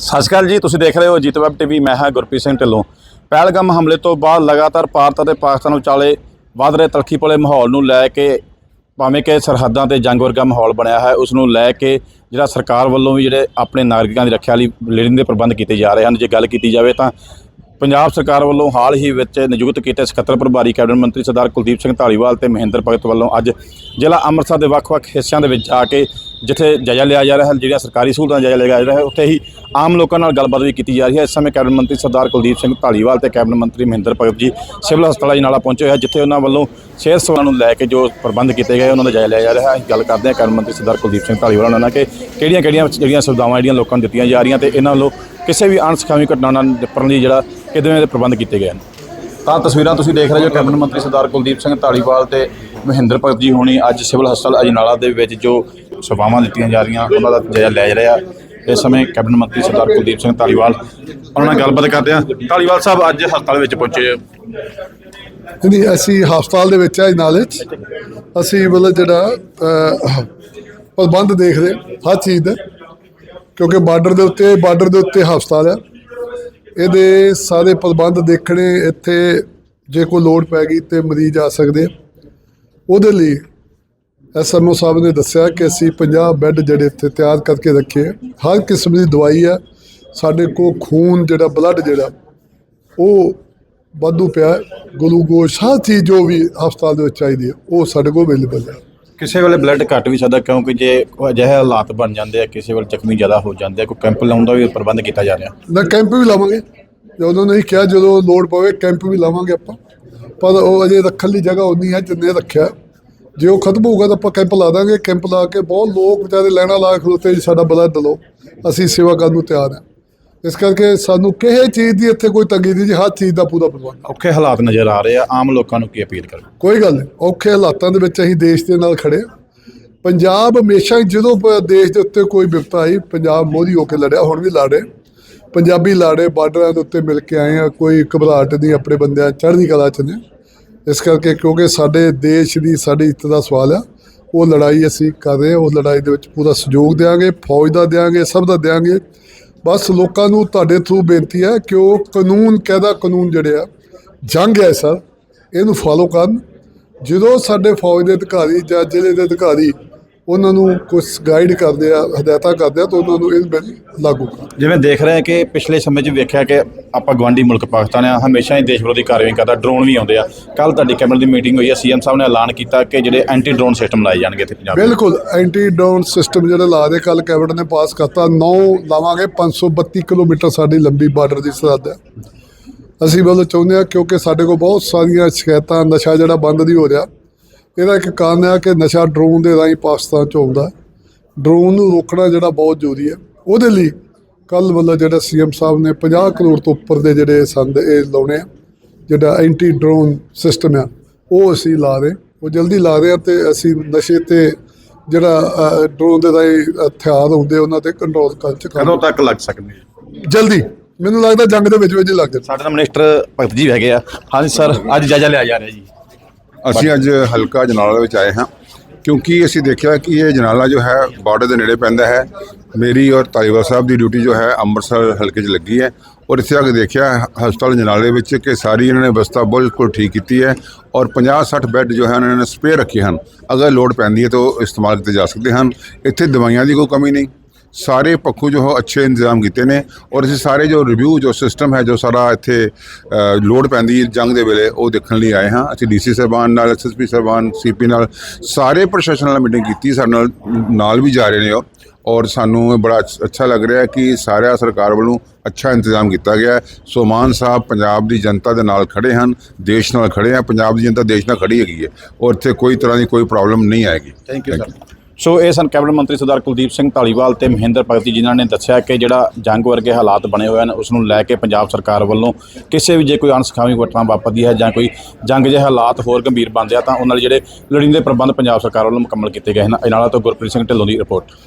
ਸਤਿ ਸ਼੍ਰੀ ਅਕਾਲ ਜੀ, ਤੁਸੀਂ ਦੇਖ ਰਹੇ ਹੋ ਜੀਤ ਵੈਬ ਟੀਵੀ, ਮੈਂ ਹਾਂ ਗੁਰਪ੍ਰੀਤ ਸਿੰਘ ਢਿੱਲੋਂ। ਪਹਿਲਗਾਮ ਹਮਲੇ ਤੋਂ ਬਾਅਦ ਲਗਾਤਾਰ ਭਾਰਤ ਅਤੇ ਪਾਕਿਸਤਾਨ ਵਿਚਾਲੇ ਵੱਧ ਰਹੇ ਤਲਖੀ ਭਲੇ ਮਾਹੌਲ ਨੂੰ ਲੈ ਕੇ ਭਾਵੇਂ ਕਿ ਸਰਹੱਦਾਂ ਤੇ ਜੰਗ ਵਰਗਾ ਮਾਹੌਲ ਬਣਿਆ ਹੈ, ਉਸ ਨੂੰ ਲੈ ਕੇ ਜਿਹੜਾ ਸਰਕਾਰ ਵੱਲੋਂ ਵੀ ਜਿਹੜੇ ਆਪਣੇ ਨਾਗਰਿਕਾਂ ਦੀ ਰੱਖਿਆ ਲਈ ਬਲੇਡਿੰਗ ਦੇ ਪ੍ਰਬੰਧ ਕੀਤੇ ਜਾ ਰਹੇ ਹਨ, ਜੇ ਗੱਲ ਕੀਤੀ ਜਾਵੇ ਤਾਂ ਪੰਜਾਬ ਸਰਕਾਰ ਵੱਲੋਂ ਹਾਲ ਹੀ ਵਿੱਚ ਨਿਯੁਕਤ ਕੀਤੇ ਸਕੱਤਰ ਪ੍ਰਭਾਰੀ ਕੈਬਨਿਟ ਮੰਤਰੀ ਸਰਦਾਰ ਕੁਲਦੀਪ ਸਿੰਘ ਧਾਲੀਵਾਲ ਤੇ ਮਹਿੰਦਰ ਭਗਤ ਵੱਲੋਂ ਅੱਜ ਜ਼ਿਲ੍ਹਾ ਅੰਮ੍ਰਿਤਸਰ ਦੇ ਵੱਖ-ਵੱਖ ਹਿੱਸਿਆਂ ਦੇ ਵਿੱਚ ਜਾ ਕੇ ਜਿੱਥੇ ਜਾਇਜ਼ਾ ਲਿਆ ਜਾ ਰਿਹਾ ਹੈ, ਜਿਹੜੀਆਂ ਸਰਕਾਰੀ ਸਹੂਲਤਾਂ ਦਾ ਜਾਇਜ਼ਾ ਲਿਆ ਜਾ ਰਿਹਾ ਹੈ, ਉੱਥੇ ਹੀ ਆਮ ਲੋਕਾਂ ਨਾਲ ਗੱਲਬਾਤ ਵੀ ਕੀਤੀ ਜਾ ਰਹੀ ਹੈ। ਇਸ ਸਮੇਂ ਕੈਬਨਿਟ ਮੰਤਰੀ ਸਰਦਾਰ ਕੁਲਦੀਪ ਸਿੰਘ ਧਾਲੀਵਾਲ ਤੇ ਕੈਬਨਿਟ ਮੰਤਰੀ ਮਹਿੰਦਰ ਭਗਤ ਜੀ ਸਿਵਲ ਹਸਪਤਾਲ ਅਜਨਾਲਾ ਪਹੁੰਚੇ ਹੋਏ ਹਨ, ਜਿੱਥੇ ਉਹਨਾਂ ਵੱਲੋਂ ਸਿਹਤ ਸੇਵਾਵਾਂ ਨੂੰ ਲੈ ਕੇ ਜੋ ਪ੍ਰਬੰਧ ਕੀਤੇ ਗਏ, ਉਹਨਾਂ ਦਾ ਜਾਇਜ਼ਾ ਲਿਆ ਜਾ ਰਿਹਾ ਹੈ। ਅਸੀਂ ਗੱਲ ਕਰਦੇ ਹਾਂ ਕੈਬਨਿਟ ਮੰਤਰੀ ਸਰਦਾਰ ਕੁਲਦੀਪ ਸਿੰਘ ਧਾਲੀਵਾਲ ਨਾਲ ਕਿ ਕਿਹੜੀਆਂ-ਕਿਹੜੀਆਂ ਜਿਹੜੀਆਂ ਸੁਵਿਧਾਵਾਂ ਜਿਹੜੀਆਂ ਲੋਕਾਂ ਨੂੰ ਦਿੱਤੀਆਂ ਜਾ ਰਹੀਆਂ ਤੇ ਇਹਨਾਂ ਵੱਲੋਂ ਕਿਸੇ ਵੀ ਅਣਸਖਾਵੀ ਘਟਨਾ ਨਾਲ ਨਿਪਟਣ ਲਈ ਜਿਹੜਾ ਕਿਵੇਂ ਦੇ ਪ੍ਰਬੰਧ ਕੀਤੇ ਗਏ ਹਨ? ਤਾਂ ਤਸਵੀਰਾਂ ਤੁਸੀਂ ਦੇਖ ਰਹੇ ਹੋ ਕੈਬਨਿਟ ਮੰਤਰੀ ਸਰਦਾਰ ਕੁਲਦੀਪ ਸਿੰਘ ਧਾਲੀਵਾਲ ਤੇ ਮਹਿੰਦਰ ਭਗਤ ਜੀ ਹੋਣੀ ਅੱਜ ਸਿਵਲ ਹਸਪਤਾਲ ਅਜਨਾਲਾ ਦੇ ਵਿੱਚ ਜੋ ਸੇਵਾਵਾਂ ਦਿੱਤੀਆਂ ਜਾ ਰਹੀਆਂ ਉਹਨਾਂ ਦਾ ਜਾਇਜ਼ਾ ਜਾ ਰਿਹਾ। ਇਸ ਸਮੇਂ ਕੈਬਨਿਟ ਮੰਤਰੀ ਸਰਦਾਰ ਕੁਲਦੀਪ ਸਿੰਘ ਧਾਲੀਵਾਲ ਉਹਨਾਂ ਨਾਲ ਗੱਲਬਾਤ ਕਰਦੇ ਹਾਂ। ਧਾਲੀਵਾਲ ਸਾਹਿਬ ਅੱਜ ਹਸਪਤਾਲ ਵਿੱਚ ਪਹੁੰਚੇ ਨਹੀਂ ਅਸੀਂ ਹਸਪਤਾਲ ਦੇ ਵਿੱਚ ਆ ਨਾਲੇ ਚ। ਅਸੀਂ ਮਤਲਬ ਜਿਹੜਾ ਪ੍ਰਬੰਧ ਦੇਖਦੇ ਹਰ ਚੀਜ਼ ਦਾ ਕਿਉਂਕਿ ਬਾਰਡਰ ਦੇ ਉੱਤੇ ਬਾਰਡਰ ਦੇ ਉੱਤੇ ਹਸਪਤਾਲ ਆ। ਇਹਦੇ ਸਾਰੇ ਪ੍ਰਬੰਧ ਦੇਖਣੇ, ਇੱਥੇ ਜੇ ਕੋਈ ਲੋੜ ਪੈ ਗਈ ਤੇ ਮਰੀਜ਼ ਆ ਸਕਦੇ ਉਹਦੇ ਲਈ ਐਸਐਮਓ ਸਾਹਿਬ ਨੇ ਦੱਸਿਆ ਕਿ ਅਸੀਂ 50 ਬੈੱਡ ਜਿਹੜੇ ਇੱਥੇ ਤਿਆਰ ਕਰਕੇ ਰੱਖੇ ਹਰ ਕਿਸਮ ਦੀ ਦਵਾਈ ਆ। ਸਾਡੇ ਕੋਲ ਖੂਨ ਜਿਹੜਾ, ਬਲੱਡ ਜਿਹੜਾ, ਉਹ ਵਾਧੂ ਪਿਆ। ਗਲੂਕੋਜ਼, ਹਰ ਚੀਜ਼ ਜੋ ਵੀ ਹਸਪਤਾਲ ਦੇ ਵਿੱਚ ਚਾਹੀਦੀ ਹੈ ਉਹ ਸਾਡੇ ਕੋਲ ਅਵੇਲੇਬਲ ਹੈ ਕਿਸੇ ਵੇਲੇ ਬਲੱਡ ਘੱਟ ਵੀ ਸਕਦਾ ਕਿਉਂਕਿ ਜੇ ਅਜਿਹੇ ਹਾਲਾਤ ਬਣ ਜਾਂਦੇ ਆ, ਕਿਸੇ ਵੇਲੇ ਜ਼ਖਮੀ ਜ਼ਿਆਦਾ ਹੋ ਜਾਂਦੇ ਆ, ਕੋਈ ਕੈਂਪ ਲਾਉਣ ਦਾ ਵੀ ਪ੍ਰਬੰਧ ਕੀਤਾ ਜਾ ਰਿਹਾ। ਨਾ ਕੈਂਪ ਵੀ ਲਾਵਾਂਗੇ। ਜਦੋਂ ਨਹੀਂ ਕਿਹਾ ਜਦੋਂ ਲੋੜ ਪਵੇ ਕੈਂਪ ਵੀ ਲਾਵਾਂਗੇ ਆਪਾਂ। ਪਰ ਉਹ ਅਜੇ ਰੱਖਣ ਲਈ ਜਗ੍ਹਾ ਉਨੀ ਹੈ ਜਿੰਨੇ ਰੱਖਿਆ। ਜੇ ਉਹ ਖਤਮ ਹੋਊਗਾ ਤਾਂ ਆਪਾਂ ਕੈਂਪ ਲਾ ਦਾਂਗੇ। ਕੈਂਪ ਲਾ ਕੇ ਬਹੁਤ ਲੋਕ ਵਿਚਾਰੇ ਲੈਣਾ ਲਾ ਖਲੋਤੇ ਜੀ ਸਾਡਾ ਬਲੱਡ ਲਓ। ਅਸੀਂ ਸੇਵਾ ਕਰਨ ਨੂੰ ਤਿਆਰ ਹਾਂ। ਇਸ ਕਰਕੇ ਸਾਨੂੰ ਕਿਸੇ ਚੀਜ਼ ਦੀ ਇੱਥੇ ਕੋਈ ਤੰਗੀ ਨਹੀਂ ਜੀ ਹਰ ਚੀਜ਼ ਦਾ ਪੂਰਾ ਪ੍ਰਬੰਧ ਔਖੇ ਹਾਲਾਤ ਨਜ਼ਰ ਆ ਰਹੇ ਆ ਆਮ ਲੋਕਾਂ ਨੂੰ ਕੀ ਅਪੀਲ ਕਰ ਕੋਈ ਗੱਲ ਨਹੀਂ ਔਖੇ ਹਾਲਾਤਾਂ ਦੇ ਵਿੱਚ ਅਸੀਂ ਦੇਸ਼ ਦੇ ਨਾਲ ਖੜੇ ਹਾਂ। ਪੰਜਾਬ ਹਮੇਸ਼ਾ ਹੀ ਜਦੋਂ ਪ- ਦੇਸ਼ ਦੇ ਉੱਤੇ ਕੋਈ ਵਿਪਤਾ ਆਈ ਪੰਜਾਬ ਮੋਦੀ ਹੋ ਕੇ ਲੜਿਆ ਹੁਣ ਵੀ ਲੜ ਰਹੇ। ਪੰਜਾਬੀ ਲਾੜੇ ਬਾਰਡਰਾਂ ਦੇ ਉੱਤੇ ਮਿਲ ਕੇ ਆਏ ਆ ਕੋਈ ਘਬਰਾਹਟ ਨਹੀਂ ਆਪਣੇ ਬੰਦਿਆਂ ਚੜ੍ਹਦੀ ਕਲਾ ਚ ਨੇ। ਇਸ ਕਰਕੇ ਕਿਉਂਕਿ ਸਾਡੇ ਦੇਸ਼ ਦੀ ਸਾਡੀ ਇੱਜ਼ਤ ਦਾ ਸਵਾਲ ਆ ਉਹ ਲੜਾਈ ਅਸੀਂ ਕਰ ਰਹੇ ਹਾਂ ਉਸ ਲੜਾਈ ਦੇ ਵਿੱਚ ਪੂਰਾ ਸਹਿਯੋਗ ਦੇਵਾਂਗੇ ਫੌਜ ਦਾ ਦੇਵਾਂਗੇ ਸਭ ਦਾ ਦੇਵਾਂਗੇ ਬਸ ਲੋਕਾਂ ਨੂੰ ਤੁਹਾਡੇ ਥਰੂ ਬੇਨਤੀ ਹੈ ਕਿ ਉਹ ਕਾਨੂੰਨ ਕਾਇਦਾ ਕਾਨੂੰਨ ਜਿਹੜੇ ਆ, ਜੰਗ ਹੈ ਸਰ, ਇਹਨੂੰ ਫਾਲੋ ਕਰਨ। ਜਦੋਂ ਸਾਡੇ ਫੌਜ ਦੇ ਅਧਿਕਾਰੀ ਜਾਂ ਜ਼ਿਲ੍ਹੇ ਦੇ ਅਧਿਕਾਰੀ ਉਹਨਾਂ ਨੂੰ ਕੁਝ ਗਾਈਡ ਕਰਦੇ ਆ ਹਦਾਇਤਾਂ ਕਰਦੇ ਆ ਤਾਂ ਉਹਨਾਂ ਨੂੰ ਇਹ ਬਿਲ ਲਾਗੂ ਕਰਨ ਜਿਵੇਂ ਦੇਖ ਰਹੇ ਹਾਂ ਕਿ ਪਿਛਲੇ ਸਮੇਂ 'ਚ ਵੇਖਿਆ ਕਿ ਆਪਾਂ ਗਵਾਂਢੀ ਮੁਲਕ ਪਾਕਿਸਤਾਨ ਆ ਹਮੇਸ਼ਾ ਹੀ ਦੇਸ਼ ਵਿਰੋਧੀ ਕਾਰਵਾਈ ਕਰਦਾ ਡਰੋਨ ਵੀ ਆਉਂਦੇ ਆ। ਕੱਲ ਤੁਹਾਡੀ ਕੈਬਨਿਟ ਦੀ ਮੀਟਿੰਗ ਹੋਈ ਹੈ ਸੀਐਮ ਸਾਹਿਬ ਨੇ ਐਲਾਨ ਕੀਤਾ ਕਿ ਜਿਹੜੇ ਐਂਟੀ ਡਰੋਨ ਸਿਸਟਮ ਲਾਏ ਜਾਣਗੇ ਇੱਥੇ ਪੰਜਾਬ। ਬਿਲਕੁਲ ਐਂਟੀ ਡਰੋਨ ਸਿਸਟਮ ਜਿਹੜੇ ਲਾ ਦੇ ਕੱਲ ਕੈਬਨਿਟ ਨੇ ਪਾਸ ਕਰਤਾ 9 ਲਾਵਾਂਗੇ 532 ਕਿਲੋਮੀਟਰ ਸਾਡੀ ਲੰਬੀ ਬਾਰਡਰ ਦੀ ਸਰਹੱਦ ਹੈ। ਅਸੀਂ ਵੱਲੋਂ ਚਾਹੁੰਦੇ ਹਾਂ ਕਿਉਂਕਿ ਸਾਡੇ ਕੋਲ ਬਹੁਤ ਸਾਰੀਆਂ ਸ਼ਿਕਾਇਤਾਂ ਨਸ਼ਾ ਜਿਹੜਾ ਬੰਦ ਨਹੀਂ ਹੋ ਰਿਹਾ ਇਹਦਾ ਇੱਕ ਕਾਰਨ ਹੈ ਕਿ ਨਸ਼ਾ ਡਰੋਨ ਦੇ ਰਾਹੀਂ ਪਾਕਿਸਤਾਨ ਚ ਆਉਂਦਾ। ਡਰੋਨ ਨੂੰ ਰੋਕਣਾ ਜਿਹੜਾ ਬਹੁਤ ਜ਼ਰੂਰੀ ਹੈ ਉਹਦੇ ਲਈ ਕੱਲ ਵੱਲੋਂ ਜਿਹੜਾ ਸੀਐਮ ਸਾਹਿਬ ਨੇ 50 ਕਰੋੜ ਤੋਂ ਉੱਪਰ ਦੇ ਜਿਹੜੇ ਸੰਦ ਇਹ ਲਾਉਣੇ ਆ ਜਿਹੜਾ ਐਂਟੀ ਡਰੋਨ ਸਿਸਟਮ ਆ ਉਹ ਅਸੀਂ ਲਾ ਰਹੇ। ਉਹ ਜਲਦੀ ਲਾ ਰਹੇ ਆ ਤੇ ਅਸੀਂ ਨਸ਼ੇ ਤੇ ਜਿਹੜਾ ਡਰੋਨ ਦੇ ਰਾਹੀਂ ਹਥਿਆਰ ਹੁੰਦੇ ਉਹਨਾਂ ਤੇ ਕੰਟਰੋਲ ਕਰਨ ਚ ਕਦੋਂ ਤੱਕ ਲੱਗ ਸਕਦੇ ਆ? ਜਲਦੀ। ਮੈਨੂੰ ਲੱਗਦਾ ਜੰਗ ਦੇ ਵਿੱਚ ਵਿੱਚ ਹੀ ਲੱਗ ਜਾਣਾ। ਸਾਡੇ ਨਾਲ ਮਿਨਿਸਟਰ ਭਗਤ ਜੀ ਹੈਗੇ ਆ। ਹਾਂਜੀ ਸਰ ਅੱਜ ਜਾਇਜ਼ਾ ਲਿਆ ਜਾ ਰਿਹਾ ਜੀ। ਅਸੀਂ ਅੱਜ ਹਲਕਾ ਜਨਾਲਾ ਵਿੱਚ ਆਏ ਹਾਂ, ਕਿਉਂਕਿ ਅਸੀਂ ਦੇਖਿਆ ਕਿ ਇਹ ਜਨਾਲਾ ਜੋ ਹੈ, ਬਾਰਡਰ ਦੇ ਨੇੜੇ ਪੈਂਦਾ ਹੈ। ਮੇਰੀ ਔਰ ਤਾਲੀਵਾਲ ਸਾਹਿਬ ਦੀ ਡਿਊਟੀ ਜੋ ਹੈ, ਅੰਮ੍ਰਿਤਸਰ ਹਲਕੇ 'ਚ ਲੱਗੀ ਹੈ ਔਰ ਇੱਥੇ ਆ ਕੇ ਦੇਖਿਆ ਹਸਪਤਾਲ ਜਨਾਲੇ ਵਿੱਚ ਕਿ ਸਾਰੀ ਇਹਨਾਂ ਨੇ ਵਿਵਸਥਾ ਬਿਲਕੁਲ ਠੀਕ ਕੀਤੀ ਹੈ ਔਰ 50-60 ਬੈੱਡ ਜੋ ਹੈ, ਉਹਨਾਂ ਨੇ ਸਪੇਅਰ ਰੱਖੇ ਹਨ। ਅਗਰ ਲੋੜ ਪੈਂਦੀ ਹੈ ਤਾਂ ਉਹ ਇਸਤੇਮਾਲ ਕੀਤੇ ਜਾ ਸਕਦੇ ਹਨ। ਇੱਥੇ ਦਵਾਈਆਂ ਦੀ ਕੋਈ ਕਮੀ ਨਹੀਂ। ਸਾਰੇ ਪੱਖੋਂ ਜੋ ਅੱਛੇ ਇੰਤਜ਼ਾਮ ਕੀਤੇ ਨੇ ਔਰ ਅਸੀਂ ਸਾਰੇ ਜੋ ਰਿਵਿਊ ਜੋ ਸਿਸਟਮ ਹੈ ਜੋ ਸਾਰਾ ਇੱਥੇ ਲੋਡ ਪੈਂਦੀ ਜੰਗ ਦੇ ਵੇਲੇ ਉਹ ਦੇਖਣ ਲਈ ਆਏ ਹਾਂ। ਅਸੀਂ ਡੀਸੀ ਸਾਹਿਬਾਨ ਨਾਲ ਐਸਐਸਪੀ ਸਾਹਿਬਾਨ ਸੀਪੀ ਨਾਲ ਸਾਰੇ ਪ੍ਰਸ਼ਾਸਨ ਨਾਲ ਮੀਟਿੰਗ ਕੀਤੀ ਸਾਡੇ ਨਾਲ ਨਾਲ ਵੀ ਜਾ ਰਹੇ ਨੇ ਉਹ। ਔਰ ਸਾਨੂੰ ਇਹ ਬੜਾ ਅੱਛ- ਲੱਗ ਰਿਹਾ ਕਿ ਸਾਰਿਆਂ ਸਰਕਾਰ ਵੱਲੋਂ ਅੱਛਾ ਇੰਤਜ਼ਾਮ ਕੀਤਾ ਗਿਆ ਹੈ। ਸੋ ਮਾਨ ਸਾਹਿਬ ਪੰਜਾਬ ਦੀ ਜਨਤਾ ਦੇ ਨਾਲ ਖੜੇ ਹਨ ਦੇਸ਼ ਨਾਲ ਖੜੇ ਆ ਪੰਜਾਬ ਦੀ ਜਨਤਾ ਦੇਸ਼ ਨਾਲ ਖੜੀ ਹੈਗੀ ਹੈ। ਔਰ ਇੱਥੇ ਕੋਈ ਤਰ੍ਹਾਂ ਦੀ ਕੋਈ ਪ੍ਰੋਬਲਮ ਨਹੀਂ ਆਏਗੀ। ਥੈਂਕ ਯੂ ਸਰ ਸੋ ਇਹ ਸਨ ਕੈਬਨਿਟ ਮੰਤਰੀ ਸਰਦਾਰ ਕੁਲਦੀਪ ਸਿੰਘ ਧਾਲੀਵਾਲ ਤੇ ਮਹਿੰਦਰ ਭਗਤ ਜੀ, ਜਿਨ੍ਹਾਂ ਨੇ ਦੱਸਿਆ ਕਿ ਜਿਹੜਾ ਜੰਗ ਵਰਗੇ ਹਾਲਾਤ ਬਣੇ ਹੋਏ ਹਨ ਉਸ ਨੂੰ ਲੈ ਕੇ ਪੰਜਾਬ ਸਰਕਾਰ ਵੱਲੋਂ ਕਿਸੇ ਵੀ ਜੇ ਕੋਈ ਅਣਸਖਾਵੀ ਘਟਨਾ ਵਾਪਰਦੀ ਹੈ ਜਾਂ ਕੋਈ ਜੰਗ ਜਿਹੇ ਹਾਲਾਤ ਹੋਰ ਗੰਭੀਰ ਬਣਦੇ ਆ, ਤਾਂ ਉਹਨਾਂ ਲਈ ਜਿਹੜੇ ਲੋੜੀਂਦੇ ਪ੍ਰਬੰਧ ਪੰਜਾਬ ਸਰਕਾਰ ਵੱਲੋਂ ਮੁਕੰਮਲ ਕੀਤੇ ਗਏ ਹਨ। ਇਹ ਤੋਂ ਗੁਰਪ੍ਰੀਤ ਸਿੰਘ ਢਿੱਲੋਂ ਦੀ ਰਿਪੋਰਟ।